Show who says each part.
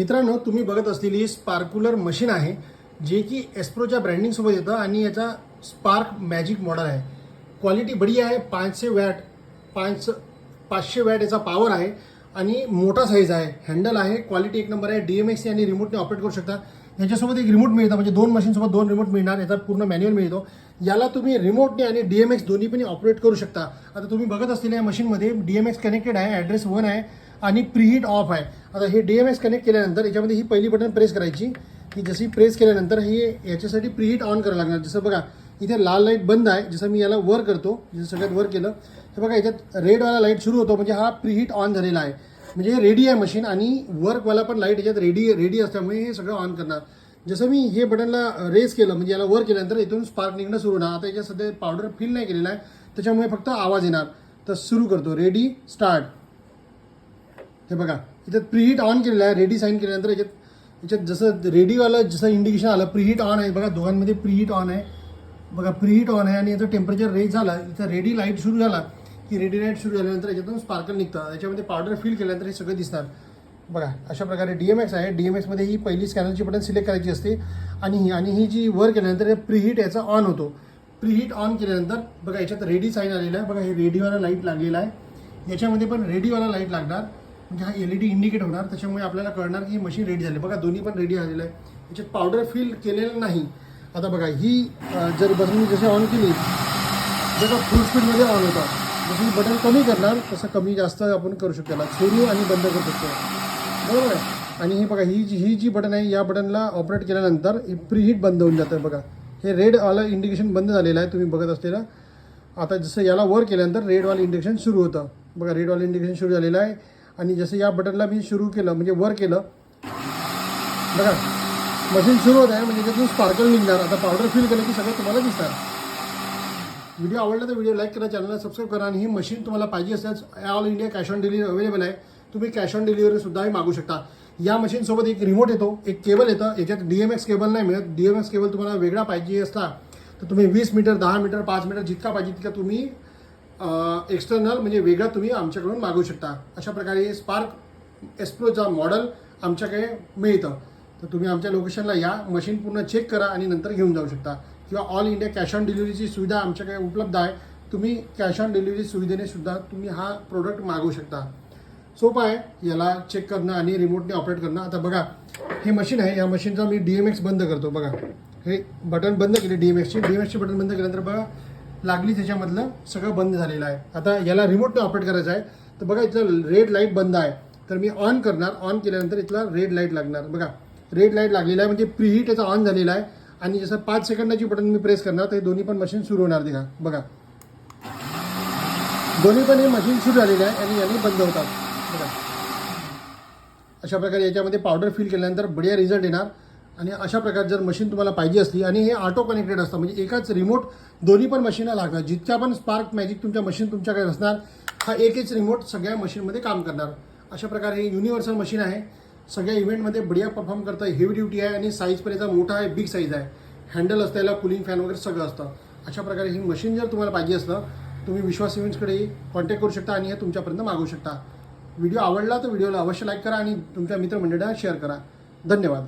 Speaker 1: मित्रांनो तुम्ही बघत असलेली स्पार्कुलर मशीन आहे जे की एस्प्रोच्या ब्रँडिंगसोबत येतं आणि याचा स्पार्क मॅजिक मॉडल आहे. क्वालिटी बढिया आहे पाचशे वॅट पाच पाचशे वॅट याचा पॉवर आहे आणि मोठा साईज आहे हँडल आहे क्वालिटी एक नंबर आहे डी एम एक्स आणि रिमोटने ऑपरेट करू शकता. याच्यासोबत एक रिमोट मिळतं म्हणजे दोन मशीनसोबत दोन रिमोट मिळणार याचा पूर्ण मॅन्युअल मिळतो. याला तुम्ही रिमोटने आणि डी एम एक्स दोन्ही पण ऑपरेट करू शकता. आता तुम्ही बघत असलेल्या या मशीनमध्ये डी एम एक्स कनेक्टेड आहे ॲड्रेस वन आहे. आणि प्रीहीट ऑफ आहे. आता हे डी एम एस कनेक्ट केल्यानंतर याच्यामध्ये ही पहिली बटन प्रेस करायची. की जशी प्रेस केल्यानंतर हे याच्यासाठी प्रीहीट ऑन करावं लागणार. जसं बघा इथे लाल लाइट बंद आहे. जसं मी याला वर करतो जसं सगळ्यात वर केलं तर बघा याच्यात रेडवाला लाइट सुरू होतो. म्हणजे हा प्रीहीट ऑन झालेला आहे. म्हणजे हे रेडी आहे मशीन आणि वर्कवाला पण लाइट याच्यात रेडी रेडी असल्यामुळे हे सगळं ऑन करणार. जसं मी हे बटनला रेस केलं म्हणजे याला वर केल्यानंतर इथून स्पार्क निघणं सुरू होणार. आता याच्यात सध्या पावडर फिल नाही केलेला आहे. त्याच्यामुळे फक्त आवाज येणार. तर सुरू करतो. रेडी स्टार्ट हे बघा याच्यात प्रीहीट ऑन केलेलं आहे रेडी साईन केल्यानंतर याच्यात याच्यात जसं रेडीवालं जसं इंडिकेशन आलं प्रीहीट ऑन आहे बघा दोघांमध्ये प्रीहीट ऑन आहे. बघा प्रीहीट ऑन आहे आणि याचं टेम्परेचर रेज झाला इथं रेडी लाइट सुरू झाला. की रेडी लाइट सुरू झाल्यानंतर याच्यातून स्पार्कल निघतं. याच्यामध्ये पावडर फिल केल्यानंतर हे सगळं दिसणार. बघा अशा प्रकारे डी एम एक्स आहे. डी एम एक्समध्ये ही पहिली स्कॅनरची बटन सिलेक्ट करायची असते. आणि ही आणि ही जी वर केल्यानंतर प्रीहीट याचा ऑन होतो. प्रीहीट ऑन केल्यानंतर बघा याच्यात रेडी साईन आलेला आहे. बघा हे रेडीवाला लाइट लागलेला आहे. याच्यामध्ये पण रेडीवाला लाइट लागणार. म्हणजे हा एल ई डी इंडिकेट होणार त्याच्यामुळे आपल्याला कळणार की ही मशीन रेडी झाली. बघा दोन्ही पण रेडी झालेलं आहे. त्याच्यात पावडर फिल केलेलं नाही. आता बघा ही जर बटन मी जशी ऑन केली जसं फुल स्पीडमध्ये ऑन होता जसं मी बटन कमी करणार तसं कमी जास्त आपण करू शकतो. त्याला सुरू आणि बंद करू शकतो. बरोबर आहे? आणि हे बघा ही जी ही जी बटन आहे या बटनला ऑपरेट केल्यानंतर प्रीहीट बंद होऊन जातं बघा. हे रेड रेडवालं इंडिकेशन बंद झालेलं आहे तुम्ही बघत असलेला. आता जसं याला वर केल्यानंतर रेडवालं इंडिकेशन सुरू होतं. बघा रेडवालं इंडिकेशन सुरू झालेलं आहे. आणि जसं या बटनला मी सुरू केलं म्हणजे वर केलं बघा मशीन सुरू होत आहे म्हणजे त्यातून स्पार्कल निघणार. आता पावडर फिल केलं की सगळं तुम्हाला दिसणार. व्हिडिओ आवडला तर व्हिडिओ लाईक करा चॅनलला सबस्क्राईब करा आणि ही मशीन तुम्हाला पाहिजे असल्यास all India cash on delivery available आहे. तुम्ही कॅश ऑन डिलिव्हरी सुद्धाही मागू शकता. या मशीनसोबत एक रिमोट येतो एक केबल येतं याच्यात डी एम एक्स केबल नाही मिळत. डी एम एक्स केबल तुम्हाला वेगळा पाहिजे असला तर तुम्ही वीस मीटर दहा मीटर पाच मीटर जितका पाहिजे तितका तुम्ही एक्सटर्नल म्हणजे वेगळा तुम्ही आमच्याकडून मागवू शकता. अशा प्रकारे स्पार्क एस्प्रोचा मॉडल आमच्याकडे मिळतं. तर तुम्ही आमच्या लोकेशनला या मशीन पूर्ण चेक करा आणि नंतर घेऊन जाऊ शकता. किंवा ऑल इंडिया कॅश ऑन डिलिव्हरीची सुविधा आमच्याकडे उपलब्ध आहे. तुम्ही कॅश ऑन डिलिव्हरी सुविधेने सुद्धा तुम्ही हा प्रोडक्ट मागवू शकता. सोपं आहे याला चेक करणं आणि रिमोटने ऑपरेट करणं. आता बघा हे मशीन आहे. या मशीनचा मी डी एम एक्स बंद करतो. बघा हे बटन बंद केले डी एम एक्सची डी एम एक्सची बटन बंद केल्यानंतर बघा लागली त्याच्यामधलं सगळं बंद झालेलं आहे. आता याला रिमोटनं ऑपरेट करायचं आहे. तर बघा इथलं रेड लाइट बंद आहे. तर मी ऑन करणार. ऑन केल्यानंतर इथला रेड लाइट लागणार. बघा रेड लाइट लागलेला आहे. म्हणजे प्रीहीट याचा ऑन झालेला आहे. आणि जसं पाच सेकंदाची बटन मी प्रेस करणार तर हे दोन्ही पण मशीन सुरू होणार. दिघा बघा. दोन्ही पण हे मशीन सुरू झालेलं आहे आणि याने बंद होतात. बघा. अशा प्रकारे याच्यामध्ये पावडर फिल केल्यानंतर बढिया रिझल्ट येणार. आणि अशा प्रकारे जर मशीन तुम्हाला पाहिजे असली आणि हे ऑटो कनेक्टेड असतं म्हणजे एकाच रिमोट दोन्ही पण मशीनला लागणार जितक्या पण स्पार्क मॅजिक तुमच्या मशीन तुमच्याकडे असणार हा एकच रिमोट सगळ्या मशीनमध्ये काम करणार. अशा प्रकारे हे युनिव्हर्सल मशीन आहे. सगळ्या इव्हेंटमध्ये बढिया परफॉर्म करतं. हेवी ड्युटी आहे आणि साईज पण याचा मोठा आहे बिग साईज आहे. हँडल असतं याला कुलिंग फॅन वगैरे सगळं असतं. अशा प्रकारे ही मशीन जर तुम्हाला पाहिजे असलं तुम्ही विश्वास इव्हेंट्सकडे कॉन्टॅक्ट करू शकता आणि हे तुमच्यापर्यंत मागवू शकता. व्हिडिओ आवडला तर व्हिडिओला अवश्य लाईक करा आणि तुमच्या मित्रमंडळीला शेअर करा. धन्यवाद.